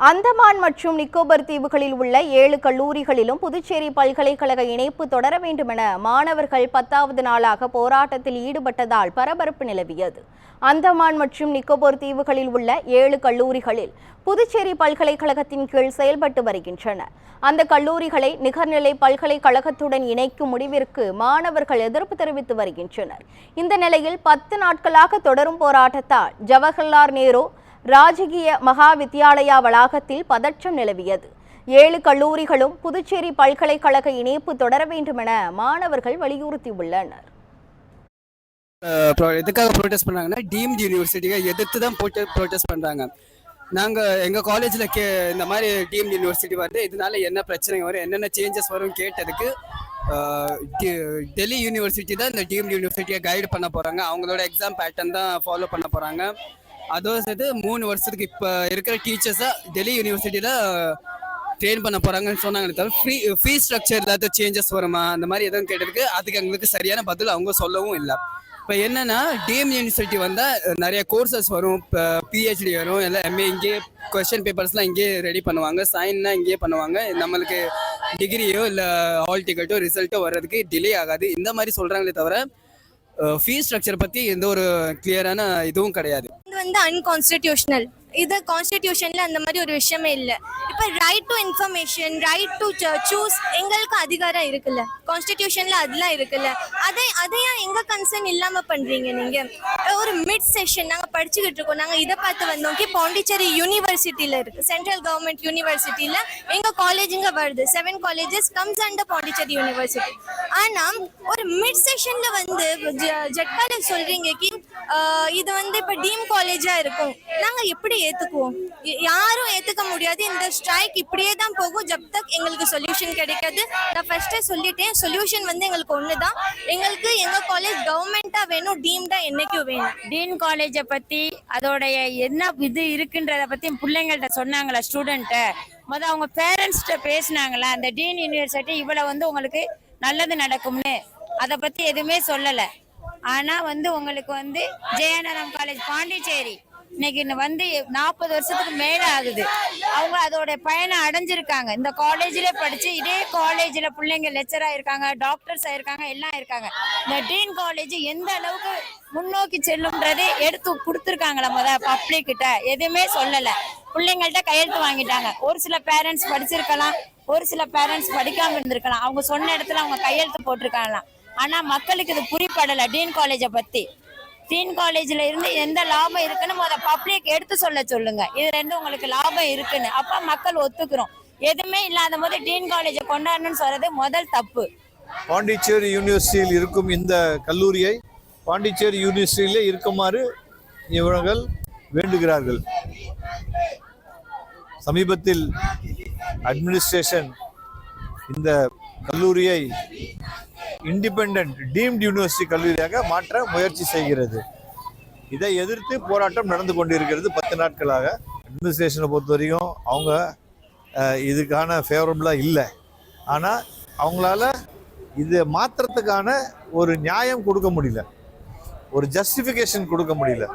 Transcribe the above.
அந்தமான் மற்றும் நிக்கோபர் தீவுகளில் உள்ள ஏழு கல்லூரிகளிலும் புதுச்சேரி பல்கலைக்கழக இணைப்பு தொடர வேண்டுமென மாணவர்கள் பத்தாவது நாளாக போராட்டத்தில் ஈடுபட்டதால் பரபரப்பு நிலவியது. அந்தமான் மற்றும் நிக்கோபர் தீவுகளில் உள்ள ஏழு கல்லூரிகளில் புதுச்சேரி பல்கலைக்கழகத்தின் கீழ் செயல்பட்டு வருகின்றன. அந்த கல்லூரிகளை நிகர்நிலை பல்கலைக்கழகத்துடன் இணைக்கும் முடிவிற்கு மாணவர்கள் எதிர்ப்பு தெரிவித்து வருகின்றனர். இந்த நிலையில் பத்து நாட்களாக தொடரும் போராட்டத்தால் ஜவஹர்லால் நேரு ராஜகீய மகா வித்யாலயா வளாகத்தில் பதற்றம் நிலவியது. ஏழு கல்லூரிகளும் புதுச்சேரி பல்கலைக்கழக இணைப்பு தொடர வேண்டுமென மாணவர்கள் வலியுறுத்தியுள்ளனர். எதுக்காக ப்ரொடெஸ்ட் பண்ணாங்கன்னா டீம்டு யூனிவர்சிட்டியை எதிர்த்து தான் போட்டு ப்ரொடெஸ்ட் பண்ணுறாங்க நாங்கள் எங்கள் காலேஜில் கே இந்த மாதிரி டீம் யூனிவர்சிட்டி வருது. இதனால என்ன பிரச்சனை வரும் என்னென்ன சேஞ்சஸ் வரும் கேட்டதுக்கு டெல்லி யூனிவர்சிட்டி தான் இந்த டீம் யூனிவர்சிட்டியை கைடு பண்ண போகிறாங்க அவங்களோட எக்ஸாம் பேட்டர்ன் தான் ஃபாலோ பண்ண போகிறாங்க அதோட சேர்த்து மூணு வருஷத்துக்கு இப்போ இருக்கிற டீச்சர்ஸை டெல்லி யூனிவர்சிட்டியில் ட்ரெயின் பண்ண போகிறாங்கன்னு சொன்னாங்களே தவிர ஃப்ரீ ஃபீ ஸ்ட்ரக்சர் ஏதாவது சேஞ்சஸ் வருமா? அந்த மாதிரி எதுவும் கேட்டதுக்கு அதுக்கு எங்களுக்கு சரியான பதில் அவங்க சொல்லவும் இல்லை. இப்போ என்னன்னா டிஎம் யூனிவர்சிட்டி வந்தால் நிறைய கோர்சஸ் வரும். இப்போ பிஹெச்டி வரும். எல்லாம் எம்ஏ இங்கேயே கொஸ்டின் பேப்பர்ஸ்லாம் இங்கேயே ரெடி பண்ணுவாங்க. சைன்னா இங்கேயே பண்ணுவாங்க. நம்மளுக்கு டிகிரியோ இல்லை ஹால் டிக்கெட்டோ ரிசல்ட்டோ வர்றதுக்கு டிலே ஆகாது. இந்த மாதிரி சொல்கிறாங்களே தவிர ஃபீஸ் ஸ்ட்ரக்சர் பற்றி எந்த ஒரு கிளியரான இதுவும் கிடையாது. வந்து அன்கான்ஸ்டிடியூஷனல் இது கான்ஸ்டிடியூஷன்ல அந்த மாதிரி ஒரு விஷயமே இல்லை. இப்போ right to information right to choose எங்களுக்கு அதிகாரம் இருக்குல்ல. கான்ஸ்டிடியூஷன்ல அதெல்லாம் இருக்குல்ல. அதை அதை ஏன் எங்க கன்சர்ன் இல்லாம பண்றீங்க நீங்க? ஒரு மிட் செஷன் நாங்க படிச்சுக்கிட்டு இருக்கோம் நாங்க இதை பார்த்து வந்தோம். கி பாண்டிச்சேரி யூனிவர்சிட்டியில இருக்கு. சென்ட்ரல் கவர்மெண்ட் யூனிவர்சிட்டியில எங்க காலேஜுங்க வருது. Seven colleges comes under Pondicherry university ஆனா ஒரு மிட் செஷன்ல வந்து ஜெட் காலேஜ் சொல்றீங்க கி இது வந்து இப்ப டீம் காலேஜா இருக்கும். நாங்க எப்படி ஏத்துக்குவோம்? யாரும் ஏத்துக்க முடியாது. இந்த ஸ்ட்ரைக் இப்படியே தான் போகும். ஜப் தக் எங்களுக்கு சொல்யூஷன் கிடைக்காது. நான் ஃபர்ஸ்டே சொல்லிட்டேன். சொல்யூஷன் வந்து எங்களுக்கு ஒண்ணுதான். எங்களுக்கு எங்க காலேஜ் கவர்மெண்ட் வேணும் டீம்டா என்னைக்கும் வேணும். டீன் காலேஜை பத்தி அதோடைய என்ன இது இருக்குன்றத பத்தி பிள்ளைங்கள்ட்ட சொன்னாங்களா ஸ்டூடெண்ட்ட முத அவங்க பேரண்ட்ஸ்கிட்ட பேசினாங்களா அந்த டீன் யூனிவர்சிட்டி இவ்வளவு வந்து உங்களுக்கு நல்லது நடக்கும்னு. அதை பத்தி எதுவுமே சொல்லல. ஆனா வந்து உங்களுக்கு வந்து ஜெயானந்தம் காலேஜ் பாண்டிச்சேரி. இன்னைக்கு இன்னும் வந்து நாற்பது வருஷத்துக்கு மேல ஆகுது. அவங்க அதோட பயனை அடைஞ்சிருக்காங்க. இந்த காலேஜ்ல படிச்சு இதே காலேஜ்ல பிள்ளைங்க லெக்சர் இருக்காங்க டாக்டர்ஸ் ஆயிருக்காங்க எல்லாம் இருக்காங்க. இந்த டீன் காலேஜ் எந்த அளவுக்கு முன்னோக்கி செல்லும்ன்றதே எடுத்து கொடுத்துருக்காங்களா முத பப்ளிக் கிட்ட. எதுவுமே சொல்லல. பிள்ளைங்கள்ட்ட கையெழுத்து வாங்கிட்டாங்க. ஒரு சில பேரண்ட்ஸ் படிச்சிருக்கலாம் ஒரு சில பேரண்ட்ஸ் படிக்காம இருந்திருக்கலாம். அவங்க சொன்ன இடத்துல அவங்க கையெழுத்து போட்டிருக்காங்களாம். ஆனா மக்களுக்கு இது புரிப்படல டீன் காலேஜை பத்தி. டீன் காலேஜ்ல இருந்து எந்த லாபம் இருக்குன்னு முத பப்ளிக் எடுத்து சொல்ல சொல்லுங்க. இதுல இருந்து உங்களுக்கு லாபம் இருக்குன்னு. அப்ப மக்கள் ஒத்துக்கிறோம். எதுவுமே இல்லாத போது டீன் காலேஜை கொண்டாடணும்னு சொல்றது முதல் தப்பு. பாண்டிச்சேரி யூனிவர்சிட்டியில் இருக்கும் இந்த கல்லூரியை பாண்டிச்சேரி யூனிவர்சிட்டியிலே இருக்குமாறு இவர்கள் வேண்டுகிறார்கள். சமீபத்தில் அட்மினிஸ்ட்ரேஷன் இந்த கல்லூரியை இண்டிபெண்ட் டீம்டு யூனிவர்சிட்டி கல்லூரியாக மாற்ற முயற்சி செய்கிறது. இதை எதிர்த்து போராட்டம் நடந்து கொண்டிருக்கிறது பத்து நாட்களாக. அட்மினிஸ்ட்ரேஷனை பொறுத்த வரைக்கும் அவங்க இதுக்கான ஃபேவரபுளாக இல்லை. ஆனால் அவங்களால இதை மாற்றுறதுக்கான ஒரு நியாயம் கொடுக்க முடியல. ஒரு ஜஸ்டிஃபிகேஷன் கொடுக்க முடியல.